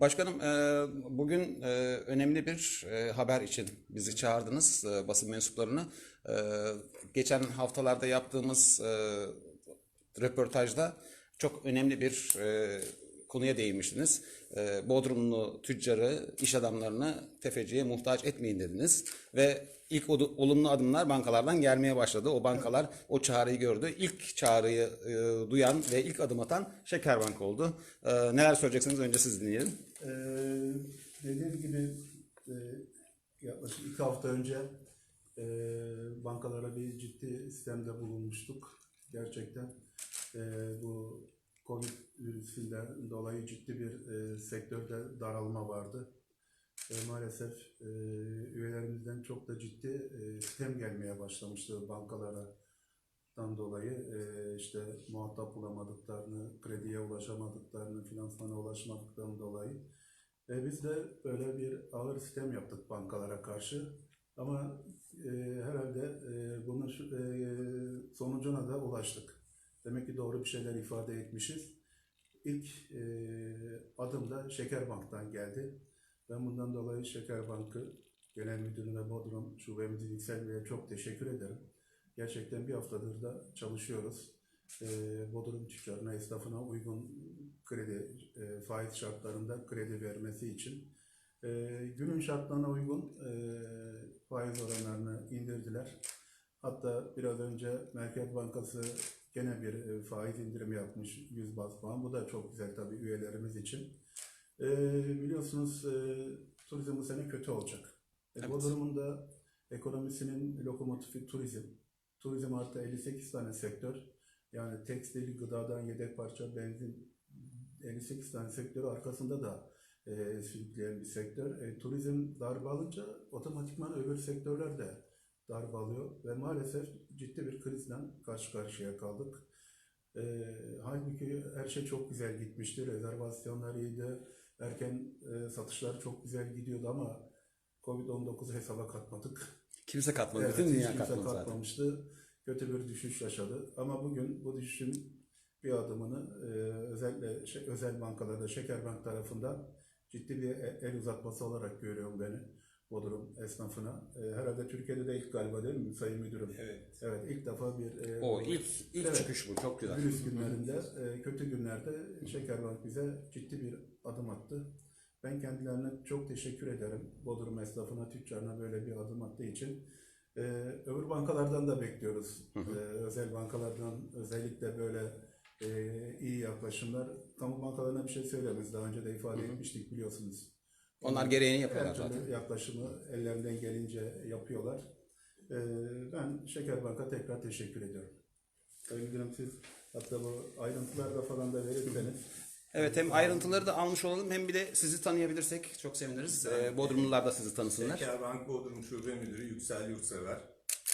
Başkanım, e, bugün e, önemli bir e, haber için bizi çağırdınız, basın mensuplarını. Geçen haftalarda yaptığımız röportajda çok önemli bir konuya değinmiştiniz. E, Bodrumlu tüccarı, iş adamlarını tefeciye muhtaç etmeyin dediniz. Ve ilk olumlu adımlar bankalardan gelmeye başladı. O bankalar o çağrıyı gördü. İlk çağrıyı e, duyan ve ilk adım atan Şekerbank oldu. E, neler söyleyeceksiniz önce siz dinleyelim. Ee, dediğim gibi e, yaklaşık iki hafta önce e, bankalara bir ciddi sistemde bulunmuştuk. Gerçekten e, bu Covid virüsünden dolayı ciddi bir e, sektörde daralma vardı. E, maalesef e, üyelerimizden çok da ciddi e, sistem gelmeye başlamıştı bankalara dan dolayı e, işte muhatap bulamadıklarını, krediye ulaşamadıklarını, finansmana ulaşmadıklarından dolayı ve biz de böyle bir ağır sistem yaptık bankalara karşı. Ama e, herhalde e, bunun e, sonucuna da ulaştık. Demek ki doğru bir şeyler ifade etmişiz. İlk e, adım da Şekerbank'tan geldi. Ben bundan dolayı Şekerbank'ı Genel Müdürüne Bodrum Şubemizin Yüksel Bey'e çok teşekkür ederim. Gerçekten bir haftadır da çalışıyoruz. E, Bodrum tüccarına, esnafına uygun kredi, e, faiz şartlarında kredi vermesi için. E, günün şartlarına uygun e, faiz oranlarını indirdiler. Hatta biraz önce Merkez Bankası gene bir e, faiz indirimi yapmış 100 bas puan. Bu da çok güzel tabii üyelerimiz için. E, biliyorsunuz e, turizm bu sene kötü olacak. E, Evet. Bodrum'un da ekonomisinin lokomotifi turizm. Turizm artı 58 tane sektör. Yani tekstil, gıdadan yedek parça, benzin 58 tane sektörü arkasında da e, sürükleyen bir sektör. E, turizm darbe alınca otomatikman öbür sektörler de darbe alıyor ve maalesef ciddi bir krizle karşı karşıya kaldık. E, halbuki her şey çok güzel gitmişti. Rezervasyonlar iyiydi. Erken e, satışlar çok güzel gidiyordu ama Covid-19 hesaba katmadık. Kimse katmadı. Evet, Bütün dünya kimse katmadı zaten. katmamıştı. Kötü bir düşüş yaşadı. Ama bugün bu düşüşün bir adımını e, özellikle şey- özel bankalarda, Şekerbank tarafından ciddi bir e- el uzatması olarak görüyorum beni Bodrum esnafına. E, herhalde Türkiye'de de ilk galiba değil mi Sayın Müdürüm? Evet. Evet ilk defa bir e, O ilk ilk Evet. çıkış bu. Çok güzel. virüs günlerinde, e, kötü günlerde Şekerbank bize ciddi bir adım attı. Ben kendilerine çok teşekkür ederim. Bodrum esnafına, tüccarına böyle bir adım attığı için. E, öbür bankalardan da bekliyoruz. E, özel bankalardan özellikle böyle e, iyi yaklaşımlar. Kamu bankalarına bir şey söylemez. Daha önce de ifade etmiştik biliyorsunuz. Onlar gereğini yapıyorlar Her zaten. yaklaşımı ellerinden gelince yapıyorlar. E, ben Şekerbank'a tekrar teşekkür ediyorum. Sayın Müdürüm siz hatta bu ayrıntılarda falan da verirseniz. Evet hem ayrıntıları da almış olalım hem bir de sizi tanıyabilirsek çok seviniriz. Ee, Bodrumlular da sizi tanısınlar. Şekerbank Bodrum Şube Müdürü Yüksel Yurtsever.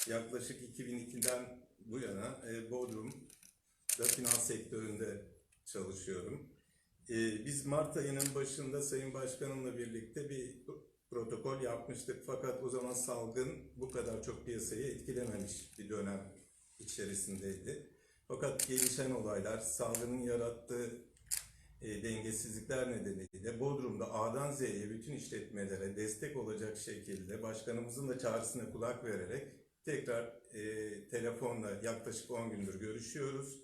Yaklaşık 2002'den bu yana e, Bodrum'da finans sektöründe çalışıyorum. E, biz Mart ayının başında Sayın Başkanımla birlikte bir protokol yapmıştık. Fakat o zaman salgın bu kadar çok piyasayı etkilememiş bir dönem içerisindeydi. Fakat gelişen olaylar, salgının yarattığı e, dengesizlikler nedeniyle Bodrum'da A'dan Z'ye bütün işletmelere destek olacak şekilde başkanımızın da çağrısına kulak vererek tekrar e, telefonla yaklaşık 10 gündür görüşüyoruz.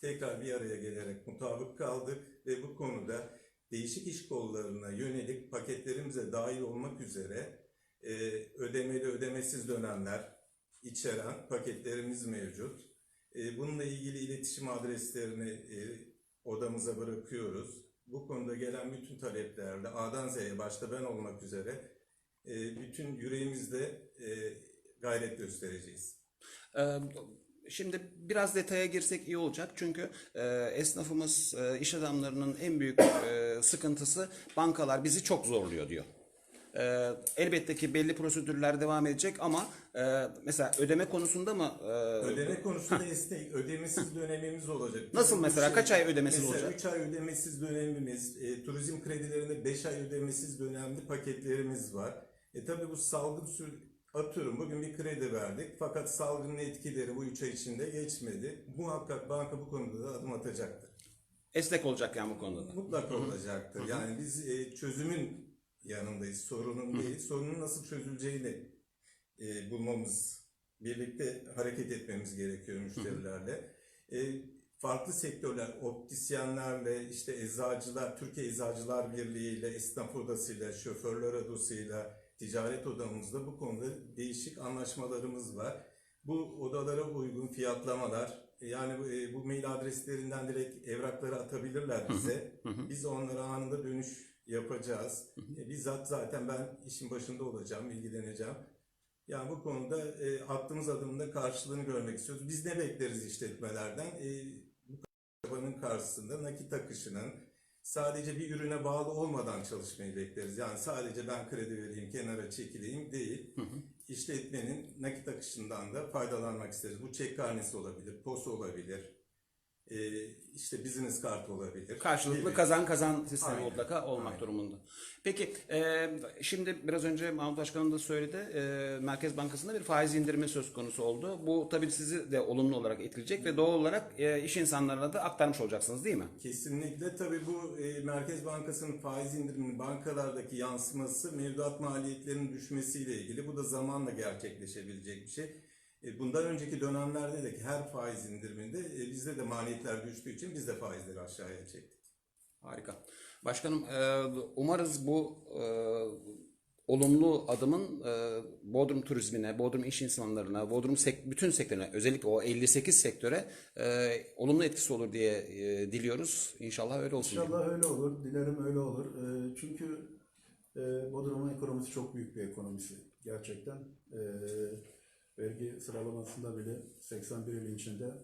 Tekrar bir araya gelerek mutabık kaldık ve bu konuda değişik iş kollarına yönelik paketlerimize dahil olmak üzere e, ödemeli ödemesiz dönemler içeren paketlerimiz mevcut. E, bununla ilgili iletişim adreslerini e, odamıza bırakıyoruz. Bu konuda gelen bütün taleplerde A'dan Z'ye başta ben olmak üzere e, bütün yüreğimizde e, gayret göstereceğiz. Ee, Şimdi biraz detaya girsek iyi olacak çünkü e, esnafımız, e, iş adamlarının en büyük e, sıkıntısı bankalar bizi çok zorluyor diyor. E, elbette ki belli prosedürler devam edecek ama e, mesela ödeme konusunda mı? e, Ödeme konusunda esnek, ödemesiz dönemimiz olacak. Nasıl mesela? Kaç ay ödemesiz mesela olacak? 3 ay ödemesiz dönemimiz, e, turizm kredilerinde 5 ay ödemesiz dönemli paketlerimiz var. E tabi bu salgın sür atıyorum bugün bir kredi verdik fakat salgının etkileri bu 3 ay içinde geçmedi. Muhakkak banka bu konuda da adım atacaktır. esnek olacak yani bu konuda da. Mutlaka olacaktır. Yani biz e, çözümün yanındayız, sorunun değil. Sorunun nasıl çözüleceğini e, bulmamız, birlikte hareket etmemiz gerekiyor müşterilerle. E, farklı sektörler, optisyenlerle, işte eczacılar, Türkiye Eczacılar Birliği ile, esnaf odasıyla, şoförler odasıyla, ticaret odamızda bu konuda değişik anlaşmalarımız var. Bu odalara uygun fiyatlamalar, yani bu, e, bu mail adreslerinden direkt evrakları atabilirler bize. Biz onlara anında dönüş yapacağız. E, bizzat zaten ben işin başında olacağım, ilgileneceğim. Yani bu konuda e, attığımız adımın da karşılığını görmek istiyoruz. Biz ne bekleriz işletmelerden? E, bu çabanın karşısında nakit akışının sadece bir ürüne bağlı olmadan çalışmayı bekleriz. Yani sadece ben kredi vereyim, kenara çekileyim değil. İşletmenin nakit akışından da faydalanmak isteriz. Bu çek karnesi olabilir, POS olabilir, e, işte business kart olabilir. Karşılıklı gibi. kazan kazan sistemi Aynen, mutlaka olmak aynen. durumunda. Peki e, şimdi biraz önce Mahmut Başkanım da söyledi. E, Merkez Bankası'nda bir faiz indirimi söz konusu oldu. Bu tabii sizi de olumlu olarak etkileyecek ve doğal olarak e, iş insanlarına da aktarmış olacaksınız değil mi? Kesinlikle tabii bu e, Merkez Bankası'nın faiz indiriminin bankalardaki yansıması mevduat maliyetlerinin düşmesiyle ilgili. Bu da zamanla gerçekleşebilecek bir şey. E, bundan önceki dönemlerde de her faiz indiriminde e, bizde de maliyetler düştüğü için biz de faizleri aşağıya çektik. Harika. Başkanım e, umarız bu olumlu adımın Bodrum turizmine, Bodrum iş insanlarına, Bodrum sek- bütün sektörüne, özellikle o 58 sektöre olumlu etkisi olur diye diliyoruz. İnşallah öyle olsun. İnşallah öyle olur. Dilerim öyle olur. Çünkü Bodrum'un ekonomisi çok büyük bir ekonomisi. Gerçekten. Ee, vergi sıralamasında bile 81 il içinde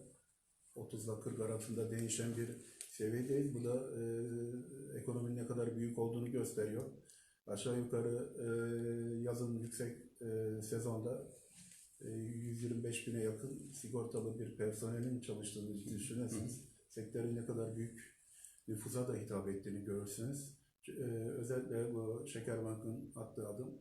30 ile 40 arasında değişen bir seviyedeyiz. Bu da e, ekonominin ne kadar büyük olduğunu gösteriyor. Aşağı yukarı e, yazın yüksek e, sezonda e, 125 bine yakın sigortalı bir personelin çalıştığını düşünürseniz sektörün ne kadar büyük nüfusa da hitap ettiğini görürsünüz. Ee, özellikle bu Şekerbank'ın attığı adım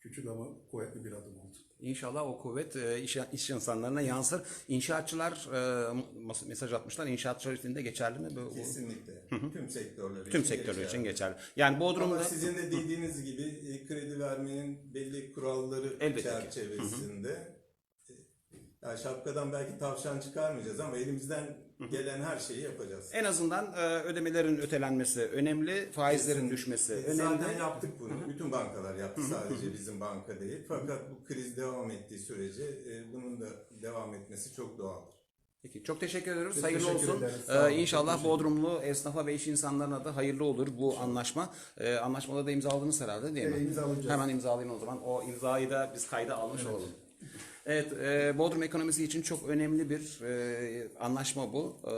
küçük ama kuvvetli bir adım oldu. İnşallah o kuvvet e, iş, iş insanlarına yansır. İnşaatçılar e, mesaj atmışlar. İnşaatçılar için de geçerli mi? Bu, Kesinlikle. Tüm sektörler için tüm sektörler geçerli. için geçerli. Yani Bodrum'da Ama sizin de dediğiniz gibi e, kredi vermenin belli kuralları Elbette ki. çerçevesinde e, yani şapkadan belki tavşan çıkarmayacağız ama elimizden gelen her şeyi yapacağız. en azından e, ödemelerin ötelenmesi önemli, faizlerin Kesinlikle. düşmesi E, önemli. Zaten yaptık bunu. Bütün bankalar yaptı sadece bizim banka değil. Fakat bu kriz devam ettiği sürece e, bunun da devam etmesi çok doğaldır. Peki çok teşekkür ediyoruz. Biz hayırlı teşekkür olsun. ederiz. Sağ olun. Ee, inşallah Bodrumlu esnafa ve iş insanlarına da hayırlı olur bu anlaşma. Ee, anlaşmada da imzaladınız herhalde değil mi? Evet, imzalayacağız. Hemen imzalayın o zaman. O imzayı da biz kayda almış olalım. Evet, e, Bodrum ekonomisi için çok önemli bir e, anlaşma bu. E,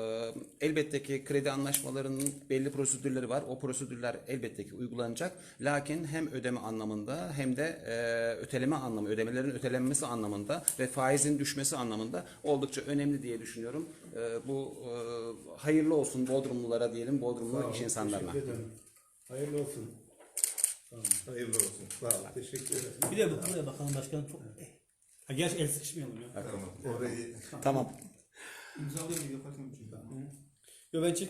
elbette ki kredi anlaşmalarının belli prosedürleri var. O prosedürler elbette ki uygulanacak. Lakin hem ödeme anlamında hem de e, öteleme anlamı, ödemelerin ötelenmesi anlamında ve faizin düşmesi anlamında oldukça önemli diye düşünüyorum. E, bu e, hayırlı olsun Bodrumlulara diyelim, Bodrumlu iş insanlarına. Hayırlı olsun. Hayırlı olsun. Sağ olun. Teşekkür ederim. Bir de bu- buraya bakalım başkanım çok... Ha, gerçi el sıkışmayalım ya. Tamam. Orayı Tamam. İmzalayayım mı? Yok, ben çek